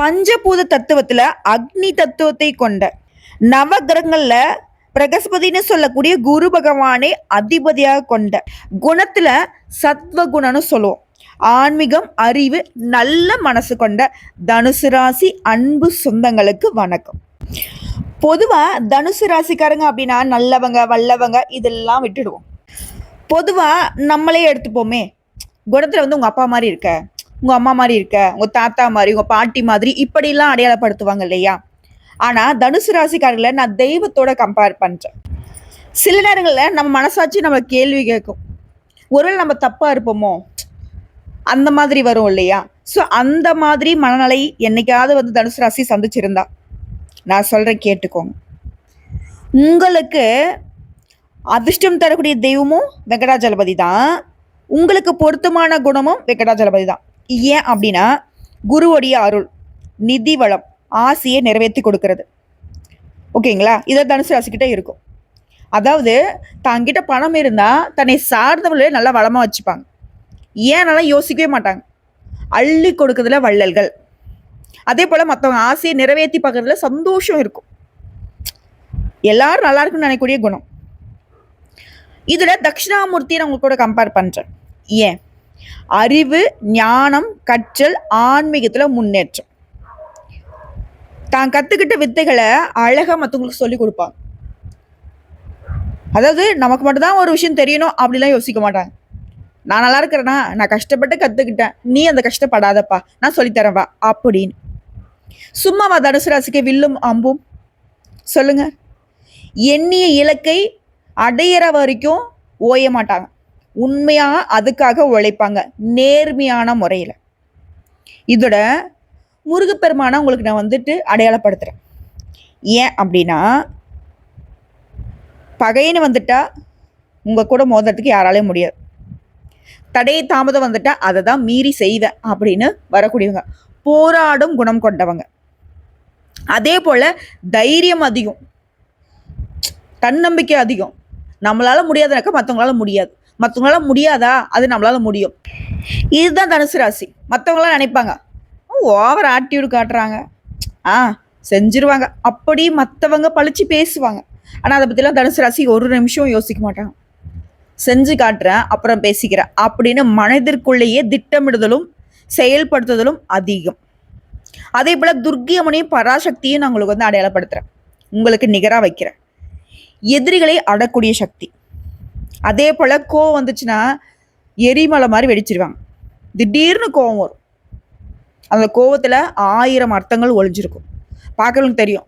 பஞ்சபூத தத்துவத்துல அக்னி தத்துவத்தை கொண்ட நவகிரகங்கள்ல பிரகஸ்பதினு சொல்லக்கூடிய குரு பகவானை அதிபதியாக கொண்ட குணத்துல சத்வ குணம்னு சொல்லுவோம். ஆன்மீகம் அறிவு நல்ல மனசு கொண்ட தனுசு ராசி அன்பு சொந்தங்களுக்கு வணக்கம். பொதுவா தனுசு ராசிக்காரங்க அப்படின்னா நல்லவங்க வல்லவங்க இதெல்லாம் விட்டுடுவோம். பொதுவா நம்மளே எடுத்துப்போமே. குணத்துல வந்து உங்க அப்பா மாதிரி இருக்க. உங்க அம்மா மாதிரி இருக்க உங்க தாத்தா மாதிரி உங்க பாட்டி மாதிரி இப்படிலாம் அடையாளப்படுத்துவாங்க இல்லையா? ஆனா தனுசு ராசிக்காரர்களை நான் தெய்வத்தோட கம்பேர் பண்றேன். சில நேரங்களில் நம்ம மனசாட்சி நம்ம கேள்வி கேட்கும். ஒருவேளை நம்ம தப்பா இருப்போமோ? அந்த மாதிரி வரும் இல்லையா? ஸோ அந்த மாதிரி மனநிலை என்னைக்காவது வந்து தனுசு ராசி சந்திச்சிருந்தா நான் சொல்றேன் கேட்டுக்கோங்க. உங்களுக்கு அதிர்ஷ்டம் தரக்கூடிய தெய்வமும் வெங்கடாஜலபதி தான். உங்களுக்கு பொருத்தமான குணமும் வெங்கடாஜலபதி தான். ஏன் அப்படின்னா குருவுடைய அருள் நிதி வளம் ஆசையை நிறைவேற்றி கொடுக்கறது. ஓகேங்களா? இதை தனுசு ராசிக்கிட்ட இருக்கும். அதாவது தங்கிட்ட பணம் இருந்தால் தன்னை சார்ந்தவர்களே நல்லா வளமாக வச்சுப்பாங்க. ஏன் நல்லா யோசிக்கவே மாட்டாங்க. அள்ளி கொடுக்கறதுல வள்ளல்கள். அதே போல் மற்றவங்க ஆசையை நிறைவேற்றி பார்க்கறதுல சந்தோஷம் இருக்கும். எல்லாரும் நல்லா இருக்குன்னு நினைக்கக்கூடிய குணம். இதில் தட்சிணாமூர்த்தியை நான் உங்க கூட கம்பேர் பண்ணுறேன் ஏன்? அறிவு ஞானம் கற்றல் ஆன்மீகத்தில் முன்னேற்றம். தான் கற்றுக்கிட்ட வித்தைகளை அழகாக மற்றவங்களுக்கு சொல்லி கொடுப்பாங்க. அதாவது நமக்கு மட்டும்தான் ஒரு விஷயம் தெரியணும் அப்படிலாம் யோசிக்க மாட்டாங்க. நான் நல்லா இருக்கிறேனா? நான் கஷ்டப்பட்டு கற்றுக்கிட்டேன் நீ அந்த கஷ்டப்படாதப்பா. நான் சொல்லித்தரேன் அப்படின்னு. சும்மாவா தனுசு ராசிக்கு வில்லும் அம்பும்? சொல்லுங்க. எண்ணிய இலக்கை அடையிற வரைக்கும் ஓய மாட்டாங்க. உண்மையாக அதுக்காக உழைப்பாங்க. நேர்மையான முறையில். இதோட முருகப்பெருமானை உங்களுக்கு நான் வந்துட்டு அடையாளப்படுத்துகிறேன் ஏன் அப்படின்னா பகைன்னு வந்துட்டா உங்கள் கூட மோதுறதுக்கு யாராலையும் முடியாது. தடையை தாமதம் வந்துட்டா அதை தான் மீறி செய்வேன் அப்படின்னு வரக்கூடியவங்க. போராடும் குணம் கொண்டவங்க. அதே போல் தைரியம் அதிகம். தன்னம்பிக்கை அதிகம். நம்மளால் முடியாதுனாக்கா மற்றவங்களால முடியாது. மற்றவங்களால முடியாதா? அது நம்மளால முடியும். இதுதான் தனுசு ராசி. மற்றவங்களாம் நினைப்பாங்க ஓவர் ஆட்டிடியூட் காட்டுறாங்க. ஆ செஞ்சிருவாங்க. அப்படி மற்றவங்க பழிச்சு பேசுவாங்க. ஆனால் அதை பற்றிலாம் தனுசு ராசி ஒரு நிமிஷம் யோசிக்க மாட்டாங்க. செஞ்சு காட்டுறேன் அப்புறம் பேசிக்கிறேன். அப்படின்னு மனதிற்குள்ளேயே திட்டமிடுதலும் செயல்படுத்துதலும் அதிகம். அதே போல் துர்கியமனையும் பராசக்தியும் நான் உங்களுக்கு வந்து அடையாளப்படுத்துகிறேன் உங்களுக்கு நிகராக வைக்கிறேன். எதிரிகளை அடக்கூடிய சக்தி. அதே போல் கோவம் வந்துச்சுன்னா எரிமலை மாதிரி வெடிச்சிருவாங்க. திடீர்னு கோவம் வரும். அந்த கோவத்தில் ஆயிரம் அர்த்தங்கள் ஒளிஞ்சிருக்கும். பார்க்கறவங்களுக்கு தெரியும்.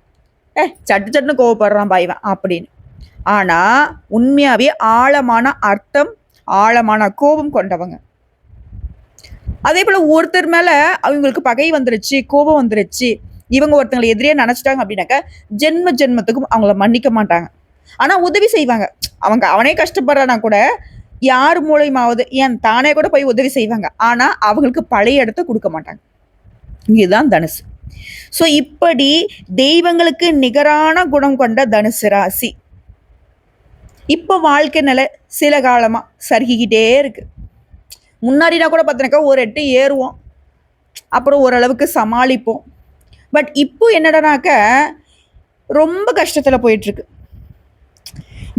ஏ சட்டு சட்டுன்னு கோவப்படுறான் பாய்வன் அப்படின்னு. ஆனால் உண்மையாகவே ஆழமான அர்த்தம் ஆழமான கோபம் கொண்டவங்க. அதே போல் ஒருத்தர் மேலே அவங்களுக்கு பகை வந்துருச்சு கோபம் வந்துருச்சு இவங்க ஒருத்தங்களை எதிரியே நினச்சிட்டாங்க அப்படின்னாக்கா ஜென்ம ஜென்மத்துக்கும் அவங்கள மன்னிக்க மாட்டாங்க. ஆனால் உதவி செய்வாங்க. அவங்க அவனே கஷ்டப்படுறானா கூட யார் மூலயமாவது ஏன் தானே கூட போய் உதவி செய்வாங்க. ஆனால் அவங்களுக்கு பழைய இடத்த கொடுக்க மாட்டாங்க. இதுதான் தனுசு. ஸோ இப்படி தெய்வங்களுக்கு நிகரான குணம் கொண்ட தனுசு ராசி. இப்போ வாழ்க்கை நிலை சில காலமாக சருகிக்கிட்டே இருக்கு. முன்னாடினா கூட பார்த்தீங்கன்னாக்கா ஒரு எட்டு ஏறுவோம். அப்புறம் ஓரளவுக்கு சமாளிப்போம். பட் இப்போ என்னடானாக்க ரொம்ப கஷ்டத்தில் போயிட்டுருக்கு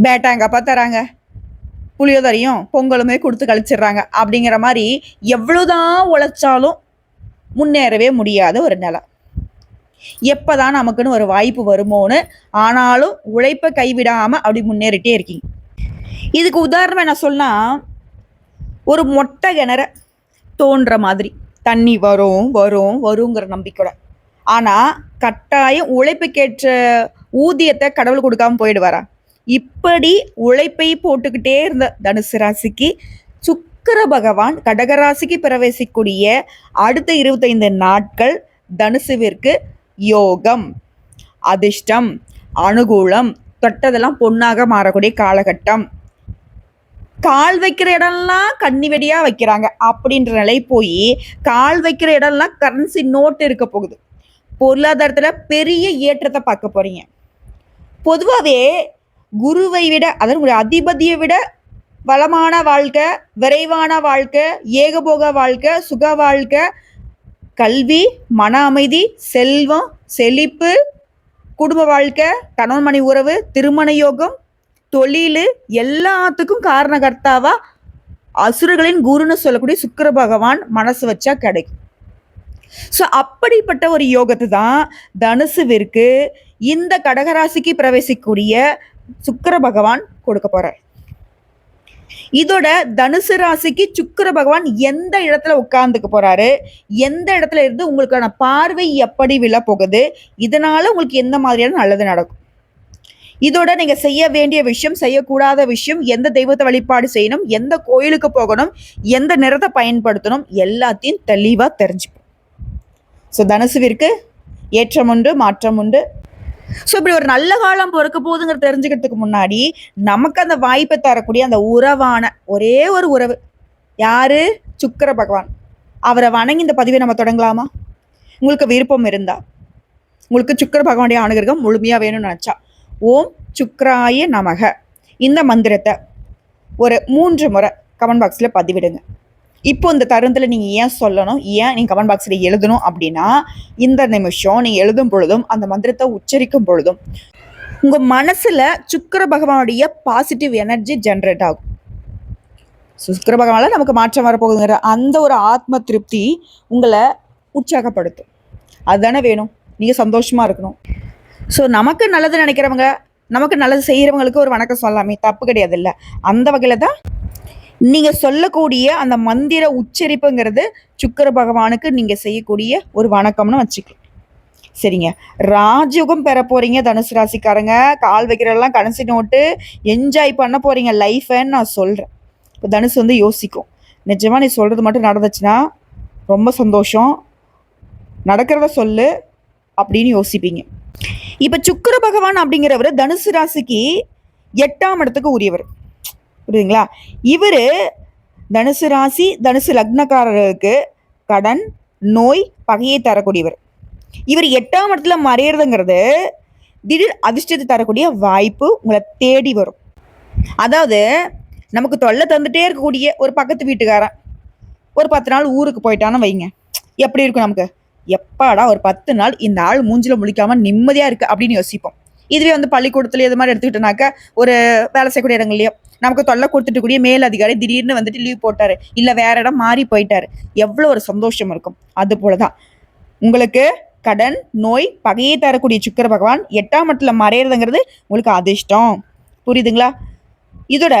பேட்டாங்கப்பா தராங்க. புளியோதரையும் பொங்கலுமே கொடுத்து கழிச்சிடுறாங்க. அப்படிங்கிற மாதிரி எவ்வளோதான் உழைச்சாலும் முன்னேறவே முடியாத ஒரு நிலை. எப்போ தான் நமக்குன்னு ஒரு வாய்ப்பு வருமோன்னு ஆனாலும் உழைப்பை கைவிடாமல் அப்படி முன்னேறிட்டே இருக்கீங்க. இதுக்கு உதாரணம் என்ன சொன்னால் ஒரு மொட்டை கிணற தோன்ற மாதிரி. தண்ணி வரும் வரும் வருங்கிற நம்பிக்கையோட. ஆனால் கட்டாயம் உழைப்புக்கேற்ற ஊதியத்தை கடவுள் கொடுக்காம போயிடுவாரா? இப்படி உழைப்பை போட்டுக்கிட்டே இருந்த தனுசு ராசிக்கு சுக்கர பகவான் கடகராசிக்கு பிரவேசிக்கூடிய அடுத்த இருபத்தைந்து நாட்கள் தனுசுவிற்கு யோகம் அதிர்ஷ்டம் அனுகூலம் தொட்டதெல்லாம் பொண்ணாக மாறக்கூடிய காலகட்டம். கால் வைக்கிற இடம்லாம் கண்ணி வெடியா வைக்கிறாங்க. அப்படின்ற நிலை போய் கால் வைக்கிற இடம்லாம் கரன்சி நோட்டு இருக்க போகுது. பொருளாதாரத்தில் பெரிய ஏற்றத்தை பார்க்க போறீங்க. பொதுவாகவே குருவை விட அதாவது அதிபதியை விட வளமான வாழ்க்கை விரைவான வாழ்க்கை ஏகபோக வாழ்க்கை சுக வாழ்க்கை கல்வி மன அமைதி செல்வம் செழிப்பு குடும்ப வாழ்க்கை கணவன் மணி உறவு திருமண யோகம் தொழில் எல்லாத்துக்கும் காரணகர்த்தாவா அசுரர்களின் குருன்னு சொல்லக்கூடிய சுக்கிர பகவான் மனசு வச்சா கிடைக்கும். ஸோ அப்படிப்பட்ட ஒரு யோகத்தை தான் தனுசுவிற்கு இந்த கடகராசிக்கு பிரவேசிக்கக்கூடிய சுக்கிர பகவான் கொடுக்க போறார். இதோட தனுசு ராசிக்கு சுக்கிர பகவான் எந்த இடத்துல உட்கார்ந்துக்க போறாரு? எந்த இடத்துல இருந்து உங்களுக்கான பார்வை எப்படி விழ போகுது? இதனால உங்களுக்கு எந்த மாதிரியான நல்லது நடக்கும்? இதோட நீங்க செய்ய வேண்டிய விஷயம் செய்யக்கூடாத விஷயம் எந்த தெய்வத்தை வழிபாடு செய்யணும் எந்த கோயிலுக்கு போகணும் எந்த நிறத்தை பயன்படுத்தணும் எல்லாத்தையும் தெளிவா தெரிஞ்சுப்போம். ஸோ தனுசுவிற்கு ஏற்றம் உண்டு மாற்றம் உண்டு. ஸோ இப்படி ஒரு நல்ல காலம் பிறக்க போகுதுங்கிற தெரிஞ்சுக்கிறதுக்கு முன்னாடி நமக்கு அந்த வாய்ப்பை தரக்கூடிய அந்த உறவான ஒரே ஒரு உறவு. யாரு? சுக்கர பகவான். அவரை வணங்கி இந்த பதிவை நம்ம தொடங்கலாமா? உங்களுக்கு விருப்பம் இருந்தா. உங்களுக்கு சுக்கர பகவானுடைய அனுகிரகம் முழுமையாக வேணும்னு நினச்சா. ஓம் சுக்ராய நமக. இந்த மந்திரத்தை ஒரு மூன்று முறை கமெண்ட் பாக்ஸில் பதிவிடுங்க. இப்போ இந்த தருணத்தில் நீங்கள் ஏன் சொல்லணும்? ஏன் நீங்கள் கமெண்ட் பாக்ஸில் எழுதணும் அப்படின்னா இந்த நிமிஷம் நீங்கள் எழுதும் பொழுதும் அந்த மந்திரத்தை உச்சரிக்கும் பொழுதும் உங்கள் மனசில் சுக்கர பகவானுடைய பாசிட்டிவ் எனர்ஜி ஜென்ரேட் ஆகும். சுக்கர பகவானில் நமக்கு மாற்றம் வரப்போகுதுங்கிற அந்த ஒரு ஆத்ம திருப்தி உங்களை உற்சாகப்படுத்தும். அதுதானே வேணும். நீங்கள் சந்தோஷமாக இருக்கணும். ஸோ நமக்கு நல்லது நினைக்கிறவங்க நமக்கு நல்லது செய்கிறவங்களுக்கு ஒரு வணக்கம் சொல்லலாமே தப்பு கிடையாது இல்லை அந்த வகையில் தான் நீங்கள் சொல்லக்கூடிய அந்த மந்திர உச்சரிப்புங்கிறது சுக்கிர பகவானுக்கு நீங்கள் செய்யக்கூடிய ஒரு வணக்கம்னு வச்சுக்கலாம். சரிங்க. ராஜயோகம் பெற போறீங்க தனுசு ராசிக்காரங்க. கால் வைக்கிறதெல்லாம் கடைசி நோட்டு. என்ஜாய் பண்ண போறீங்க லைஃபைன்னு நான் சொல்கிறேன் இப்போ தனுசு வந்து யோசிக்கும். நிஜமாக நீ சொல்கிறது மட்டும் நடந்துச்சுன்னா ரொம்ப சந்தோஷம். நடக்கிறத சொல்லு அப்படின்னு யோசிப்பீங்க. இப்போ சுக்கிர பகவான் அப்படிங்கிறவர் தனுசு ராசிக்கு எட்டாம் இடத்துக்கு உரியவர். புரியுதுங்களா? இவர் தனுசு ராசி தனுசு லக்னக்காரர்களுக்கு கடன் நோய் பகையை தரக்கூடியவர். இவர் எட்டாம் இடத்துல மறையிறதுங்கிறது திடீர் அதிர்ஷ்டத்தை தரக்கூடிய வாய்ப்பு உங்களை தேடி வரும். அதாவது நமக்கு தொல்லை தந்துட்டே இருக்கக்கூடிய ஒரு பக்கத்து வீட்டுக்காரன் ஒரு பத்து நாள் ஊருக்கு போயிட்டான்னு வைங்க. எப்படி இருக்கும் நமக்கு? எப்பாடா ஒரு பத்து நாள் இந்த ஆள் மூஞ்சில் முழிக்காம நிம்மதியாக இருக்குது அப்படின்னு யோசிப்போம். இதுவே வந்து பள்ளிக்கூடத்துல இது மாதிரி எடுத்துக்கிட்டோம்னாக்க ஒரு வேலை செய்யக்கூடிய இடங்கள்லையோ நமக்கு தொல்லை கொடுத்துட்டு கூடிய மேல் அதிகாரி திடீர்னு வந்துட்டு லீவ் போட்டாரு. இல்ல வேற இடம் மாறி போயிட்டாரு. எவ்வளவு ஒரு சந்தோஷம் இருக்கும். அது போலதான். உங்களுக்கு கடன் நோய் பகையை தரக்கூடிய சுக்கிர பகவான் எட்டாம் இடத்துல மறையிறதுங்கிறது உங்களுக்கு அதிர்ஷ்டம். புரியுதுங்களா? இதோட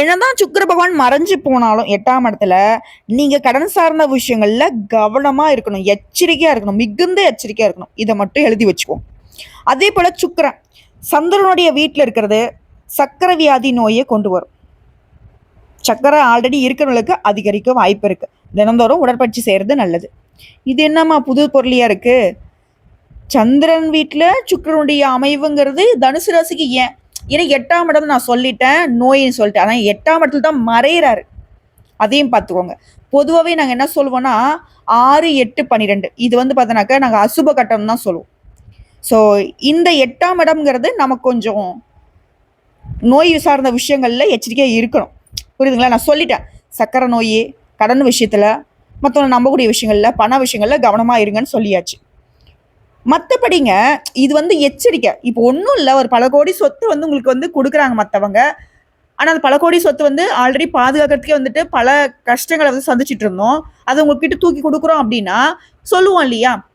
என்னதான் சுக்கிர பகவான் மறைஞ்சு போனாலும் எட்டாம் இடத்துல நீங்க கடன் சார்ந்த விஷயங்கள்ல கவனமா இருக்கணும். எச்சரிக்கையா இருக்கணும். மிகுந்த எச்சரிக்கையா இருக்கணும். இதை மட்டும் எழுதி வச்சுக்குவோம். அதே போல சுக்கரன் சந்திரனுடைய வீட்டில் இருக்கிறது சக்கரை வியாதி நோயை கொண்டு வரும். சக்கரை ஆல்ரெடி இருக்கிறவங்களுக்கு அதிகரிக்க வாய்ப்பு இருக்கு. தினந்தோறும் உடற்பயிற்சி செய்கிறது நல்லது. இது என்னம்மா புது பொருளியா இருக்கு? சந்திரன் வீட்டில் சுக்கிரனுடைய அமைவுங்கிறது தனுசு ராசிக்கு ஏன்? ஏன்னா எட்டாம் இடம் நான் சொல்லிட்டேன் நோயின்னு சொல்லிட்டேன். ஆனால் எட்டாம் இடத்துல தான் மறையிறாரு. அதையும் பார்த்துக்கோங்க. பொதுவாகவே நாங்கள் என்ன சொல்லுவோம்னா ஆறு எட்டு பன்னிரெண்டு இது வந்து பார்த்தோன்னாக்கா நாங்கள் அசுப கட்டம் தான் சொல்லுவோம். ஸோ இந்த எட்டாம் இடம்ங்கிறது நமக்கு கொஞ்சம் நோய் சார்ந்த விஷயங்களில் எச்சரிக்கையாக இருக்கணும். புரியுதுங்களா? நான் சொல்லிட்டேன். சக்கரை நோய் கடன் விஷயத்தில் மற்றவங்க நம்பக்கூடிய விஷயங்களில் பண விஷயங்களில் கவனமாக இருங்கன்னு சொல்லியாச்சு. மற்றபடிங்க இது வந்து எச்சரிக்கை. இப்போ ஒன்றும் இல்லை. ஒரு பல கோடி சொத்து வந்து உங்களுக்கு வந்து கொடுக்குறாங்க மற்றவங்க ஆனால் அந்த பல கோடி சொத்து வந்து ஆல்ரெடி பாதுகாக்கிறதுக்கே வந்துட்டு பல கஷ்டங்களை வந்து சந்திச்சிட்டு இருந்தோம். அதை உங்ககிட்ட தூக்கி கொடுக்குறோம் அப்படின்னா சொல்லுவோம் இல்லையா?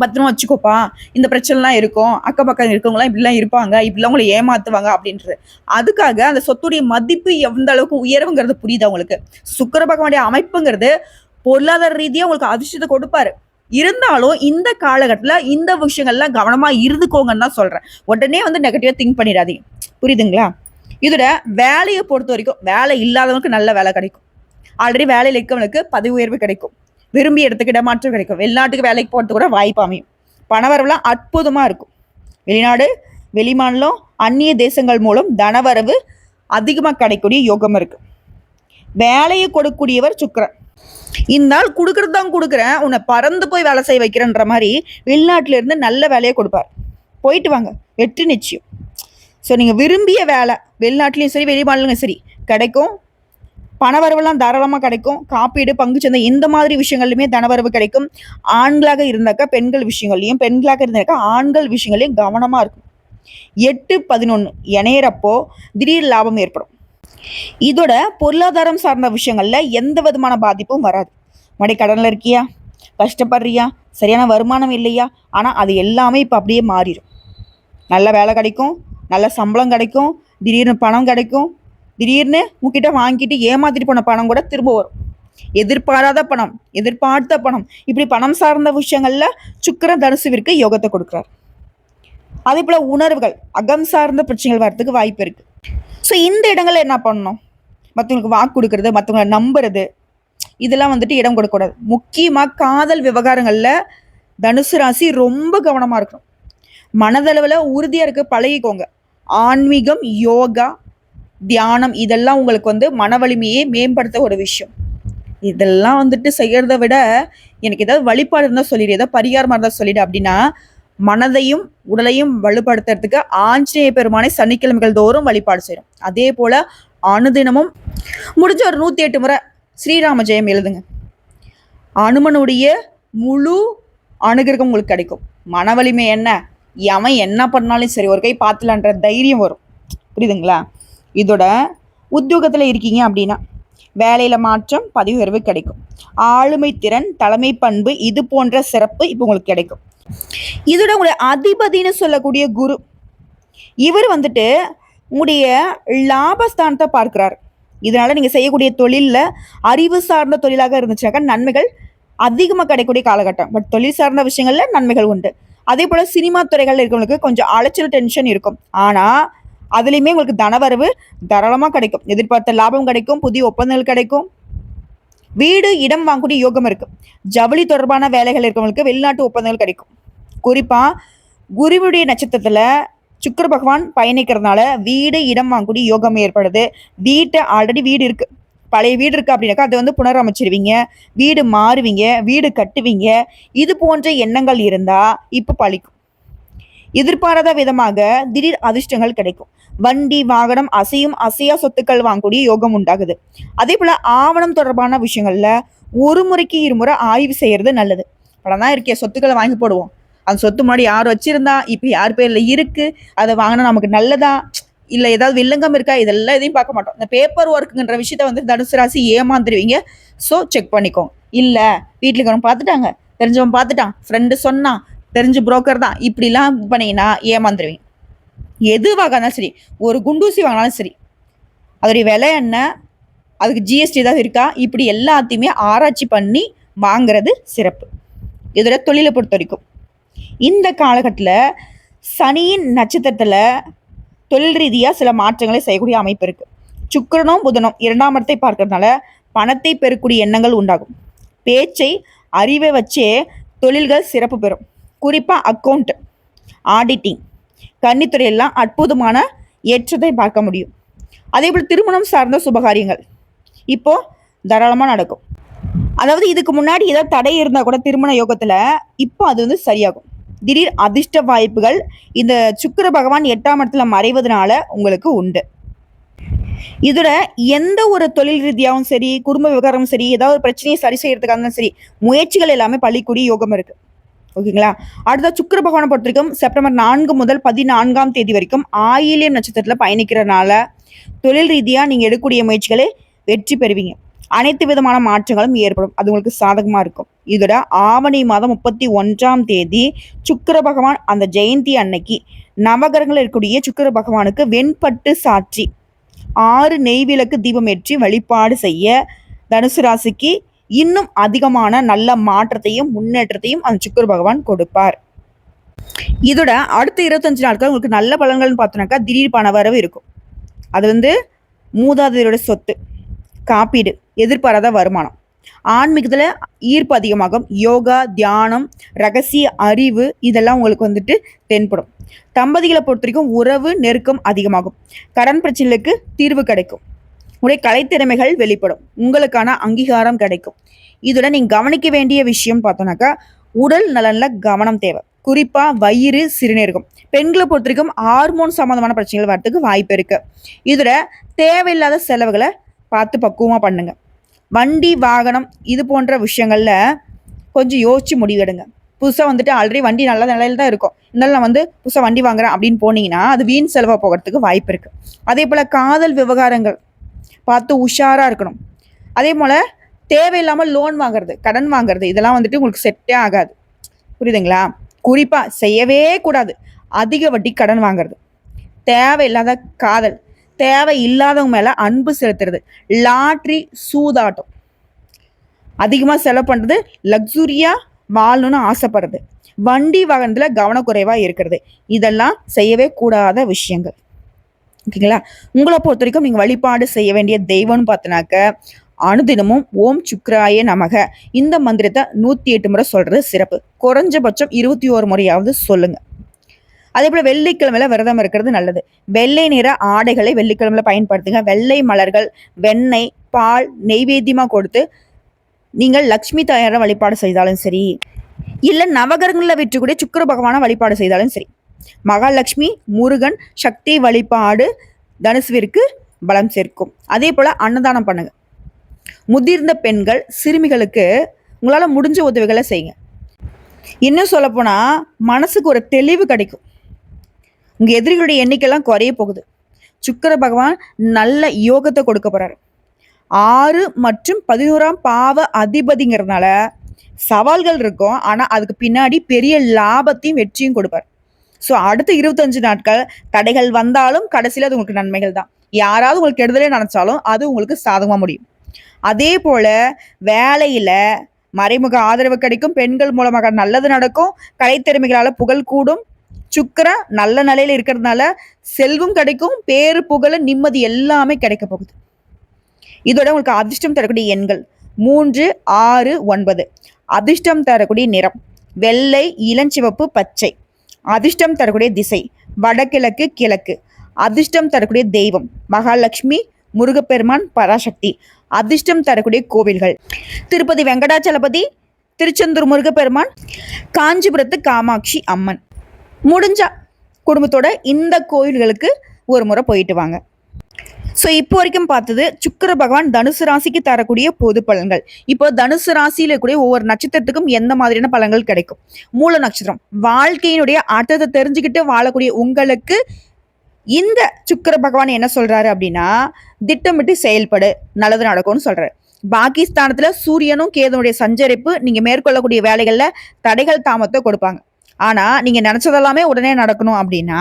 பத்திரமா வச்சுக்கோப்பா. இந்த பிரச்சனைலாம் இருக்கும். அக்கம் பக்கம் இருக்கவங்களாம் இப்படிலாம் இருப்பாங்க. இப்படிலாம் உங்களை ஏமாத்துவாங்க அப்படின்றது. அதுக்காக அந்த சொத்துடைய மதிப்பு எந்த அளவுக்கு உயர்வுங்கிறது புரியுது அவங்களுக்கு சுக்கர பகவானுடைய அமைப்புங்கிறது பொருளாதார ரீதியாக உங்களுக்கு அதிர்ஷ்டத்தை கொடுப்பாரு. இருந்தாலும் இந்த காலகட்டத்தில் இந்த விஷயங்கள்லாம் கவனமாக இருந்துக்கோங்கன்னு தான் சொல்கிறேன் உடனே வந்து நெகட்டிவாக திங்க் பண்ணிடாதீங்க. புரியுதுங்களா? இதோட வேலையை பொறுத்த வரைக்கும் வேலை இல்லாதவனுக்கு நல்ல வேலை கிடைக்கும். ஆல்ரெடி வேலையில் இருக்கவனுக்கு பதவி உயர்வு கிடைக்கும். விரும்பி இடத்துக்கு இடமாற்றம் கிடைக்கும். வெளிநாட்டுக்கு வேலைக்கு போகிறது கூட வாய்ப்பு அமையும். பணவரவுலாம் அற்புதமாக இருக்கும். வெளிநாடு வெளிமாநிலம் அந்நிய தேசங்கள் மூலம் தனவரவு அதிகமாக கிடைக்கக்கூடிய யோகம் இருக்குது வேலையை கொடுக்கக்கூடியவர் சுக்கரன். இந்த ஆள் கொடுக்கறது தான் கொடுக்குறேன். உன்னை பறந்து போய் வேலை செய்ய வைக்கிறேன்ற மாதிரி வெளிநாட்டிலேருந்து நல்ல வேலையை கொடுப்பார். போயிட்டு வாங்க. வெற்றி நிச்சயம். ஸோ நீங்கள் விரும்பிய வேலை வெளிநாட்டிலையும் சரி வெளி மாநிலங்களும் சரி கிடைக்கும். பணவரவுலாம் தாராளமாக கிடைக்கும். காப்பீடு பங்கு சந்தை இந்த மாதிரி விஷயங்கள்லையுமே தனவரவு கிடைக்கும். ஆண்களாக இருந்தாக்கா பெண்கள் விஷயங்கள்லையும் பெண்களாக இருந்தாக்கா ஆண்கள் விஷயங்கள்லையும் கவனமாக இருக்கும். எட்டு பதினொன்று இணையிறப்போ திடீர் லாபம் ஏற்படும். இதோட பொருளாதாரம் சார்ந்த விஷயங்களில் எந்த விதமான பாதிப்பும் வராது. மடி கடனில் இருக்கியா? கஷ்டப்படுறியா? சரியான வருமானம் இல்லையா? ஆனால் அது எல்லாமே இப்போ அப்படியே மாறிடும் நல்ல வேலை கிடைக்கும் நல்ல சம்பளம் கிடைக்கும் திடீர்னு பணம் கிடைக்கும் திடீர்னு உங்ககிட்ட வாங்கிட்டு ஏமாத்திட்டு போன பணம் கூட திரும்ப வரும். எதிர்பாராத பணம் எதிர்பார்த்த பணம் இப்படி பணம் சார்ந்த விஷயங்கள்ல சுக்கர தனுசுவிற்கு யோகத்தை கொடுக்குறார். அதே போல உணர்வுகள் அகம் சார்ந்த பிரச்சனைகள் வர்றதுக்கு வாய்ப்பு இருக்கு. ஸோ இந்த இடங்களில் என்ன பண்ணணும்? மற்றவங்களுக்கு வாக்கு கொடுக்கறது மற்றவங்களை நம்புறது இதெல்லாம் வந்துட்டு இடம் கொடுக்கக்கூடாது. முக்கியமாக காதல் விவகாரங்களில் தனுசு ராசி ரொம்ப கவனமாக இருக்கணும். மனதளவில் உறுதியாக இருக்க பழகிக்கோங்க. ஆன்மீகம் யோகா தியானம் இதெல்லாம் உங்களுக்கு வந்து மன வலிமையை மேம்படுத்த ஒரு விஷயம். இதெல்லாம் வந்துட்டு செய்கிறத விட எனக்கு ஏதாவது வழிபாடு இருந்தால் சொல்லிடு ஏதாவது பரிகாரமாக இருந்தால் சொல்லிடு அப்படின்னா மனதையும் உடலையும் வலுப்படுத்துறதுக்கு ஆஞ்சநேய பெருமானை சனிக்கிழமைகள் தோறும் வழிபாடு செய்யும் அதே போல் அனுதினமும் முடிஞ்ச ஒரு நூற்றி எட்டு முறை ஸ்ரீராம ஜெயம் எழுதுங்க. அனுமனுடைய முழு அனுகிரகம் உங்களுக்கு கிடைக்கும். மன வலிமை என்ன? எவன் என்ன பண்ணாலும் சரி ஒரு கை பார்த்துலான்ற தைரியம் வரும். புரியுதுங்களா? இதோட உத்தியோகத்தில் இருக்கீங்க அப்படின்னா வேலையில் மாற்றம் பதவி உயர்வு கிடைக்கும். ஆளுமை திறன் தலைமை பண்பு இது போன்ற சிறப்பு இப்போ உங்களுக்கு கிடைக்கும். இதோட உங்களுடைய அதிபதினு சொல்லக்கூடிய குரு இவர் வந்துட்டு உங்களுடைய லாபஸ்தானத்தை பார்க்கிறார். இதனால் நீங்கள் செய்யக்கூடிய தொழிலில் அறிவு சார்ந்த தொழிலாக இருந்துச்சுனாக்கா நன்மைகள் அதிகமாக கிடைக்கக்கூடிய காலகட்டம். பட் தொழில் சார்ந்த விஷயங்களில் நன்மைகள் உண்டு. அதே போல் சினிமா துறைகளில் இருக்கவங்களுக்கு கொஞ்சம் அலைச்சல் டென்ஷன் இருக்கும். ஆனால் அதுலேயுமே உங்களுக்கு தனவரவு தாராளமாக கிடைக்கும். எதிர்பார்த்த லாபம் கிடைக்கும் புதிய ஒப்பந்தங்கள் கிடைக்கும். வீடு இடம் வாங்கக்கூடிய யோகம் இருக்கு. ஜவுளி தொடர்பான வேலைகள் இருக்கவங்களுக்கு வெளிநாட்டு ஒப்பந்தங்கள் கிடைக்கும். குறிப்பாக குருவுடைய நட்சத்திரத்தில் சுக்கர பகவான் பயணிக்கிறதுனால வீடு இடம் வாங்கக்கூடிய யோகம் ஏற்படுது. வீட்டை ஆல்ரெடி வீடு இருக்கு. பழைய வீடு இருக்கு அப்படின்னாக்கா அதை வந்து புனரமைச்சிருவீங்க. வீடு மாறுவீங்க வீடு கட்டுவீங்க. இது போன்ற எண்ணங்கள் இருந்தா இப்போ பழிக்கும். எதிர்பாராத விதமாக திடீர் அதிர்ஷ்டங்கள் கிடைக்கும். வண்டி வாகனம் அசையும் அசையா சொத்துக்கள் வாங்கக்கூடிய யோகம் உண்டாகுது. அதே போல ஆவணம் தொடர்பான விஷயங்கள்ல ஒரு முறைக்கு இருமுறை ஆய்வு செய்யறது நல்லது. படம் தான் இருக்கே சொத்துக்களை வாங்கி போடுவோம். அந்த சொத்து முன்னாடி யார் வச்சிருந்தா இப்போ யார் பேர்ல இருக்கு அதை வாங்கினா நமக்கு நல்லதா? இல்லை ஏதாவது வில்லங்கம் இருக்கா? இதெல்லாம் எதையும் பார்க்க மாட்டோம். இந்த பேப்பர் ஒர்க்குன்ற விஷயத்த வந்து தனுசு ராசி ஏமாந்துருவீங்க. ஸோ செக் பண்ணிக்கோங்க. இல்லை வீட்டில் இருக்கிறவங்க பார்த்துட்டாங்க. தெரிஞ்சவன் பார்த்துட்டான். ஃப்ரெண்டு சொன்னான். தெரிஞ்ச புரோக்கர் தான். இப்படிலாம் பண்ணீங்கன்னா ஏமாந்துருவீங்க. எது வாங்கினாலும் சரி ஒரு குண்டூசி வாங்கினாலும் சரி அதோடைய விலை என்ன அதுக்கு ஜிஎஸ்டி ஏதாவது இருக்கா? இப்படி எல்லாத்தையுமே ஆராய்ச்சி பண்ணி வாங்கிறது சிறப்பு. இதோட தொழிலை பொறுத்த வரைக்கும். இந்த காலகட்டத்தில் சனியின் நட்சத்திரத்தில் தொழில் ரீதியாக சில மாற்றங்களை செய்யக்கூடிய அமைப்பு இருக்குது சுக்கரனும் புதனும் இரண்டாம் இடத்தை பார்க்கறதுனால பணத்தை பெறக்கூடிய எண்ணங்கள் உண்டாகும். பேச்சை அறிவை வச்சே தொழில்கள் சிறப்பு பெறும். குறிப்பாக அக்கௌண்ட் ஆடிட்டிங் கன்னித்துறையெல்லாம் அற்புதமான ஏற்றத்தை பார்க்க முடியும். அதே போல் திருமணம் சார்ந்த சுபகாரியங்கள். இப்போது தாராளமாக நடக்கும். அதாவது இதுக்கு முன்னாடி ஏதாவது தடை இருந்தால் கூட திருமண யோகத்தில் இப்போ அது வந்து சரியாகும். திடீர் அதிர்ஷ்ட வாய்ப்புகள் இந்த சுக்கிர பகவான் எட்டாம் இடத்துல மறைவதனால உங்களுக்கு உண்டு. இதோட எந்த ஒரு தொழில் ரீதியாகவும் சரி குடும்ப விவகாரமும் சரி ஏதாவது ஒரு பிரச்சனையை சரி செய்யறதுக்காக இருந்தாலும் சரி முயற்சிகள் எல்லாமே பள்ளிக்கூடி யோகம் இருக்குது ஓகேங்களா? அடுத்த சுக்கிர பகவானை பொறுத்த வரைக்கும் செப்டம்பர் நான்கு முதல் பதினான்காம் தேதி வரைக்கும் ஆயிலியம் நட்சத்திரத்தில் பயணிக்கிறனால தொழில் ரீதியாக நீங்கள் எடுக்கக்கூடிய முயற்சிகளை வெற்றி பெறுவீங்க. அனைத்து விதமான மாற்றங்களும் ஏற்படும். அது உங்களுக்கு சாதகமாக இருக்கும். இதோட ஆவணி மாதம் முப்பத்தி ஒன்றாம் தேதி சுக்கிர பகவான் அந்த ஜெயந்தி அன்னைக்கு நவகரங்களில் இருக்கக்கூடிய சுக்கிர பகவானுக்கு வெண்பட்டு சாட்சி. ஆறு நெய்விளக்கு தீபம் ஏற்றி வழிபாடு செய்ய தனுசு ராசிக்கு இன்னும் அதிகமான நல்ல மாற்றத்தையும் முன்னேற்றத்தையும் அந்த சுக்கர் பகவான் கொடுப்பார். இதோட அடுத்த இருபத்தஞ்சு நாட்கள் உங்களுக்கு நல்ல பலன்கள்னு பார்த்தோம்னாக்கா திடீர் பண வரவு இருக்கும். அது வந்து மூதாதையரோட சொத்து காப்பீடு எதிர்பாராத வருமானம். ஆன்மீகத்தில் ஈர்ப்பு அதிகமாகும். யோகா தியானம் ரகசிய அறிவு இதெல்லாம் உங்களுக்கு வந்துட்டு தென்படும். தம்பதிகளை பொறுத்த வரைக்கும் உறவு நெருக்கம் அதிகமாகும். கடன் பிரச்சனைகளுக்கு தீர்வு கிடைக்கும். உடைய கலைத்திறமைகள் வெளிப்படும். உங்களுக்கான அங்கீகாரம் கிடைக்கும். இதோட நீங்கள் கவனிக்க வேண்டிய விஷயம் பார்த்தோன்னாக்கா உடல் நலனில் கவனம் தேவை. குறிப்பாக வயிறு சிறுநீரகம். பெண்களை பொறுத்த வரைக்கும் ஹார்மோன் சம்மந்தமான பிரச்சனைகள் வரதுக்கு வாய்ப்பு இருக்கு. இதில் தேவையில்லாத செலவுகளை பார்த்து பக்குவமாக பண்ணுங்க. வண்டி வாகனம் இது போன்ற விஷயங்களில் கொஞ்சம் யோசிச்சு முடிவெடுங்க. புதுசாக வந்துட்டு ஆல்ரெடி வண்டி நல்ல நிலையில தான் இருக்கும். இருந்தாலும் நான் வந்து புதுசாக வண்டி வாங்குறேன் அப்படின்னு போனீங்கன்னா அது வீண் செலவாக போகிறதுக்கு வாய்ப்பு இருக்குது அதே போல் காதல் விவகாரங்கள். பார்த்து உஷாராக இருக்கணும். அதே போல் தேவையில்லாமல் லோன் வாங்குறது கடன் வாங்குறது இதெல்லாம் வந்துட்டு உங்களுக்கு செட்டே ஆகாது. புரியுதுங்களா? குறிப்பாக செய்யவே கூடாது. அதிக வட்டி கடன் வாங்குறது. தேவையில்லாத காதல் தேவை இல்லாதவங்க மேலே அன்பு செலுத்துறது லாட்ரி சூதாட்டம். அதிகமாக செலவு பண்ணுறது லக்ஸுரியாக வாழணும்னு ஆசைப்படுறது. வண்டி வாகனத்தில் கவனக்குறைவாக இருக்கிறது. இதெல்லாம் செய்யவே கூடாத விஷயங்கள். ஓகேங்களா? உங்களை பொறுத்த வரைக்கும் நீங்கள் வழிபாடு செய்ய வேண்டிய தெய்வம்னு பார்த்தனாக்க அனுதினமும் ஓம் சுக்ராய நமக. இந்த மந்திரத்தை நூற்றி எட்டு முறை சொல்கிறது சிறப்பு. குறைஞ்சபட்சம் இருபத்தி ஓரு முறையாவது சொல்லுங்கள் அதே போல் வெள்ளிக்கிழமையில விரதம் இருக்கிறது நல்லது. வெள்ளை நிற ஆடைகளை வெள்ளிக்கிழமையில பயன்படுத்துங்க. வெள்ளை மலர்கள் வெண்ணெய் பால் நெய்வேத்தியமாக கொடுத்து நீங்கள் லக்ஷ்மி தாயாரை வழிபாடு செய்தாலும் சரி இல்லை நவகரங்களில் விற்றுக்கூடிய சுக்கர பகவானை வழிபாடு செய்தாலும் சரி மகாலட்சுமி முருகன் சக்தி வழிபாடு தனுசுவிற்கு பலம் சேர்க்கும். அதே போல் அன்னதானம் பண்ணுங்க. முதிர்ந்த பெண்கள் சிறுமிகளுக்கு உங்களால் முடிஞ்ச உதவிகளை செய்யுங்க. இன்னும் சொல்லப்போனால் மனசுக்கு ஒரு தெளிவு கிடைக்கும். உங்கள் எதிரிகளுடைய எண்ணிக்கைலாம் குறைய போகுது. சுக்கர பகவான் நல்ல யோகத்தை கொடுக்க போகிறாரு ஆறு மற்றும் பதினோராம் பாவ அதிபதிங்கிறதுனால சவால்கள் இருக்கும். ஆனால் அதுக்கு பின்னாடி பெரிய லாபத்தையும் வெற்றியும் கொடுப்பார். ஸோ அடுத்த இருபத்தஞ்சு நாட்கள் தடைகள் வந்தாலும் கடைசியில் அது உங்களுக்கு நன்மைகள் தான். யாராவது உங்களுக்கு கெடுதலே நினச்சாலும் அது உங்களுக்கு சாதகமாக முடியும். அதே போல் வேலையில் மறைமுக ஆதரவு கிடைக்கும். பெண்கள் மூலமாக நல்லது நடக்கும். கலைத்திறமைகளால் புகழ் கூடும். சுக்கரன் நல்ல நிலையில் இருக்கிறதுனால செல்வம் கிடைக்கும். பேரு புகழ நிம்மதி எல்லாமே கிடைக்க போகுது. இதோட உங்களுக்கு அதிர்ஷ்டம் தரக்கூடிய எண்கள் மூன்று ஆறு ஒன்பது. அதிர்ஷ்டம் தரக்கூடிய நிறம். வெள்ளை இளஞ்சிவப்பு பச்சை. அதிர்ஷ்டம் தரக்கூடிய திசை வடகிழக்கு கிழக்கு. அதிர்ஷ்டம் தரக்கூடிய தெய்வம் மகாலட்சுமி முருகப்பெருமான் பராசக்தி. அதிர்ஷ்டம் தரக்கூடிய கோவில்கள். திருப்பதி வெங்கடாச்சலபதி திருச்செந்தூர் முருகப்பெருமான் காஞ்சிபுரத்து காமாட்சி அம்மன். முடிஞ்சா குடும்பத்தோட இந்த கோயில்களுக்கு ஒரு முறை போயிட்டு வாங்க. ஸோ இப்போ வரைக்கும் பார்த்தது சுக்கர பகவான் தனுசு ராசிக்கு தரக்கூடிய பொது பலன்கள். இப்போ தனுசு ராசியில் இருக்கக்கூடிய ஒவ்வொரு நட்சத்திரத்துக்கும் எந்த மாதிரியான பலன்கள் கிடைக்கும்? மூல நட்சத்திரம். வாழ்க்கையினுடைய அர்த்தத்தை தெரிஞ்சுக்கிட்டு வாழக்கூடிய உங்களுக்கு இந்த சுக்கர பகவான் என்ன சொல்றாரு அப்படின்னா திட்டமிட்டு செயல்படு நல்லது நடக்கும்னு சொல்றாரு. பாகிஸ்தானத்துல சூரியனும் கேதனுடைய சஞ்சரிப்பு நீங்க மேற்கொள்ளக்கூடிய வேலைகள்ல தடைகள் தாமத்தை கொடுப்பாங்க. ஆனா நீங்க நினைச்சதெல்லாமே உடனே நடக்கணும் அப்படின்னா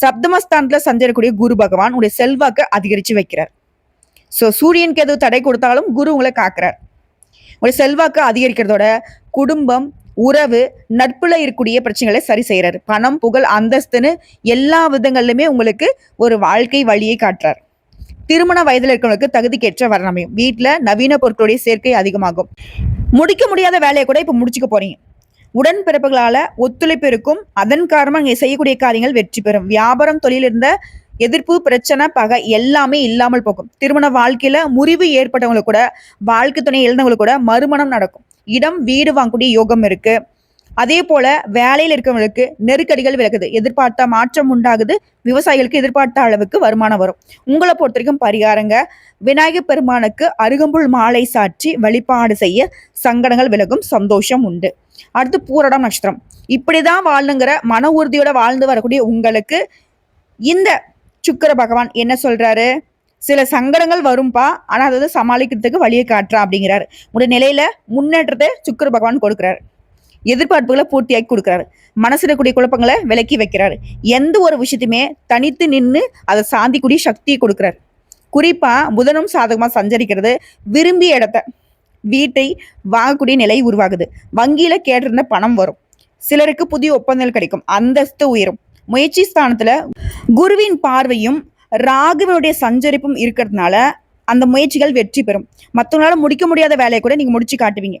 சப்தமஸ்தானத்துல சஞ்சரக்கூடிய குரு பகவான் உடைய செல்வாக்க அதிகரிச்சு வைக்கிறார். ஸோ சூரியனுக்கு எதுவும் தடை கொடுத்தாலும் குரு உங்களை காக்கிறார். உங்களுடைய செல்வாக்கு அதிகரிக்கிறதோட குடும்பம் உறவு நட்புல இருக்கக்கூடிய பிரச்சனைகளை சரி செய்கிறார் பணம் புகழ் அந்தஸ்துன்னு எல்லா விதங்கள்லையுமே உங்களுக்கு ஒரு வாழ்க்கை வழியை காட்டுறார். திருமண வயதில் இருக்கிறவங்களுக்கு தகுதிக்கேற்ற வரணமையும் வீட்டில் நவீன பொருட்களுடைய சேர்க்கை அதிகமாகும். முடிக்க முடியாத வேலையை கூட இப்போ முடிச்சுக்க போறீங்க. உடன்பிறப்புகளால ஒத்துழைப்பு இருக்கும். அதன் காரணமாக இங்கே செய்யக்கூடிய காரியங்கள் வெற்றி பெறும். வியாபாரம் தொழில் இருந்த எதிர்ப்பு பிரச்சனை பகை எல்லாமே இல்லாமல் போகும். திருமண வாழ்க்கையில முறிவு ஏற்பட்டவங்களுக்கு கூட வாழ்க்கை துணை எழுந்தவங்களுக்கு கூட மறுமணம் நடக்கும். இடம் வீடு வாங்கக்கூடிய யோகம் இருக்கு. அதே போல வேலையில் இருக்கவங்களுக்கு நெருக்கடிகள் விலகுது. எதிர்பார்த்த மாற்றம் உண்டாகுது. விவசாயிகளுக்கு எதிர்பார்த்த அளவுக்கு வருமானம் வரும். உங்களை பொறுத்த வரைக்கும் பரிகாரங்க விநாயகர் பெருமானுக்கு அருகம்புல் மாலை சாற்றி வழிபாடு செய்ய சங்கடங்கள் விலகும் சந்தோஷம் உண்டு. அடுத்து பூரடம் நட்சத்திரம். இப்படிதான் வாழணுங்கிற மன உறுதியோட வாழ்ந்து வரக்கூடிய உங்களுக்கு இந்த சுக்கர பகவான் என்ன சொல்றாரு? சில சங்கடங்கள் வரும்பா ஆனா அதை வந்து சமாளிக்கிறதுக்கு வழியை காட்டுறா அப்படிங்கிறாரு. உடைய நிலையில முன்னேற்றத்தை சுக்கர பகவான் கொடுக்குறாரு. எதிர்பார்ப்புகளை பூர்த்தியாக்கி கொடுக்குறாரு. மனசுல இருக்கக்கூடிய குழப்பங்களை விலக்கி வைக்கிறாரு. எந்த ஒரு விஷயத்தையுமே தனித்து நின்று அதை சாந்திக்கூடிய சக்தியை கொடுக்குறாரு. குறிப்பா புதனும் சாதகமா சஞ்சரிக்கிறது விரும்பிய இடத்த. வீட்டை வாங்கக்கூடிய நிலை உருவாகுது. வங்கியில கேட்டிருந்த பணம் வரும். சிலருக்கு புதிய ஒப்பந்தங்கள் கிடைக்கும். அந்தஸ்து உயரும். முயற்சி ஸ்தானத்துல குருவின் பார்வையும் ராகுவனுடைய சஞ்சரிப்பும் இருக்கிறதுனால அந்த முயற்சிகள் வெற்றி பெறும். மற்றவங்களால முடிக்க முடியாத வேலையை கூட நீங்க முடிச்சு காட்டுவீங்க.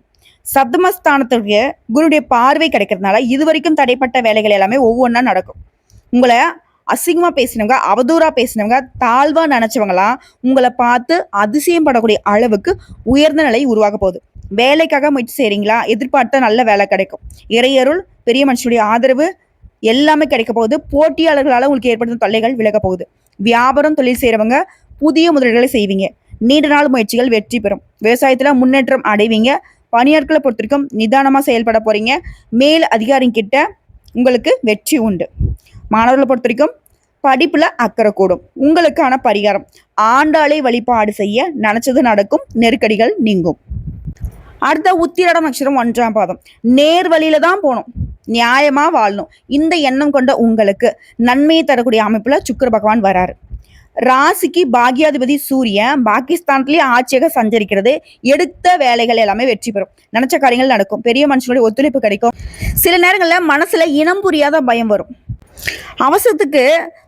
சப்தமஸ்தானத்துக்கு குருடைய பார்வை கிடைக்கிறதுனால இது வரைக்கும் தடைப்பட்ட வேலைகள் எல்லாமே ஒவ்வொன்றா நடக்கும். உங்களை அசிங்கமா பேசினவங்க அவதூறா பேசினவங்க தாழ்வா நினச்சவங்களாம் உங்களை பார்த்து அதிசயம் படக்கூடிய அளவுக்கு உயர்ந்த நிலை உருவாக போகுது. வேலைக்காக முயற்சி செய்றீங்களா? எதிர்பார்த்த நல்ல வேலை கிடைக்கும். இறையருள் பெரிய மனுஷனுடைய ஆதரவு எல்லாமே கிடைக்க போகுது. போட்டியாளர்களால் உங்களுக்கு ஏற்படுத்தும் தொல்லைகள் விலக போகுது. வியாபாரம் தொழில் செய்கிறவங்க புதிய முதலீடுகளை செய்வீங்க. நீண்ட நாள் முயற்சிகள் வெற்றி பெறும். விவசாயத்தில் முன்னேற்றம் அடைவீங்க. பணியாட்களை பொறுத்த வரைக்கும் நிதானமாக செயல்பட போறீங்க. மேல் அதிகாரிங்கிட்ட உங்களுக்கு வெற்றி உண்டு. மாணவர்களை பொறுத்த வரைக்கும் படிப்பில் அக்கறை கூடும். உங்களுக்கான பரிகாரம். ஆண்டாளை வழிபாடு செய்ய நினச்சது நடக்கும். நெருக்கடிகள் நீங்கும். அடுத்த உத்திரட நட்சத்திரம் ஒன்றாம் பாதம். நேர் வழியில தான் போகணும். நியாயமா வாழணும். இந்த எண்ணம் கொண்ட உங்களுக்கு நன்மையை தரக்கூடிய அமைப்புல சுக்கிர பகவான் வராரு. ராசிக்கு பாக்யாதிபதி சூரியன் பாகிஸ்தான்லயே ஆட்சியாக சஞ்சரிக்கிறது. எடுத்த வேலைகள் எல்லாமே வெற்றி பெறும். நினைச்ச காரியங்கள் நடக்கும். பெரிய மனுஷனுடைய ஒத்துழைப்பு கிடைக்கும். சில நேரங்களில் மனசுல இனம் புரியாத பயம் வரும். அவசரத்துக்கு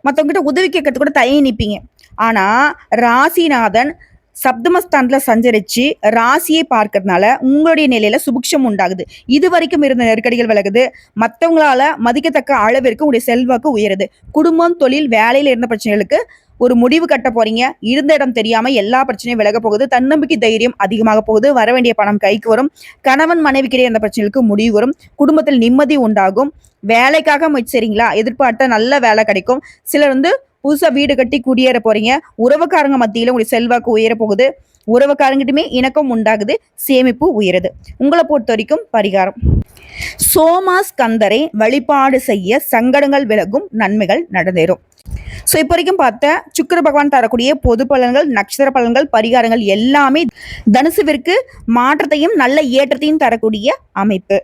மற்றவங்ககிட்ட உதவி கேட்கறது கூட தயங்கி நிற்பீங்க ஆனால் ராசிநாதன் சப்தமஸ்தானத்தில் சஞ்சரித்து ராசியை பார்க்கறதுனால உங்களுடைய நிலையில் சுபிக்ஷம் உண்டாகுது. இது வரைக்கும் இருந்த நெருக்கடிகள் விலகுது. மற்றவங்களால மதிக்கத்தக்க அளவிற்கு உங்களுடைய செல்வாக்கு உயருது. குடும்பம் தொழில் வேலையில் இருந்த பிரச்சனைகளுக்கு ஒரு முடிவு கட்ட போறீங்க. இருந்த இடம் தெரியாம எல்லா பிரச்சனையும் விலக போகுது. தன்னம்பிக்கை தைரியம் அதிகமாக போகுது. வர வேண்டிய பணம் கைக்கு வரும். கணவன் மனைவிக்கிடையே அந்த பிரச்சனைகளுக்கு முடிவு வரும். குடும்பத்தில் நிம்மதி உண்டாகும். வேலைக்காக முயற்சி எதிர்பார்த்த நல்ல வேலை கிடைக்கும். சிலர் வந்து புதுசா வீடு கட்டி குடியேற போறீங்க. உறவுக்காரங்க மத்தியில உங்களுக்கு செல்வாக்கு உயர போகுது. உறவுக்காரங்கிட்டுமே இணக்கம் உண்டாகுது. சேமிப்பு உயருது. உங்களை பொறுத்த வரைக்கும் பரிகாரம். சோமாஸ்கந்தரை வழிபாடு செய்ய சங்கடங்கள் விலகும் நன்மைகள் நடந்தேறும். ஸோ இப்போ வரைக்கும் பார்த்த சுக்கிர பகவான் தரக்கூடிய பொது பலன்கள் நட்சத்திர பலன்கள் பரிகாரங்கள் எல்லாமே தனுசுவிற்கு மாற்றத்தையும் நல்ல ஏற்றத்தையும் தரக்கூடிய அமைப்பு.